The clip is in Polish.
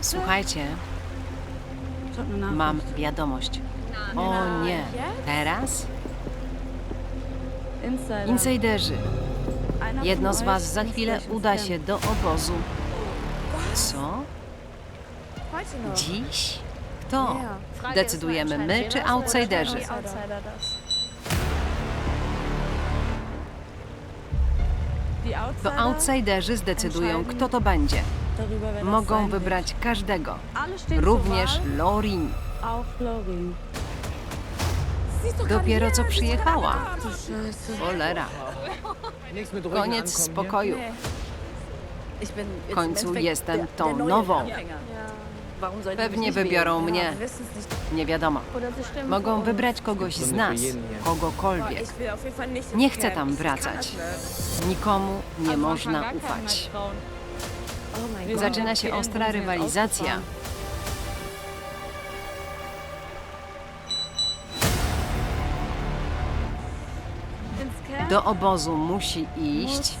Słuchajcie, mam wiadomość. O nie, teraz? Insiderzy, jedno z was za chwilę uda się do obozu. Co? Dziś? Kto? Decydujemy my czy outsiderzy? To outsiderzy zdecydują, kto to będzie. Mogą wybrać każdego, również Lorin. Dopiero co przyjechała. Cholera. Koniec spokoju. W końcu jestem tą nową. Pewnie wybiorą mnie. Nie wiadomo. Mogą wybrać kogoś z nas, kogokolwiek. Nie chcę tam wracać. Nikomu nie można ufać. Zaczyna się ostra rywalizacja. Do obozu musi iść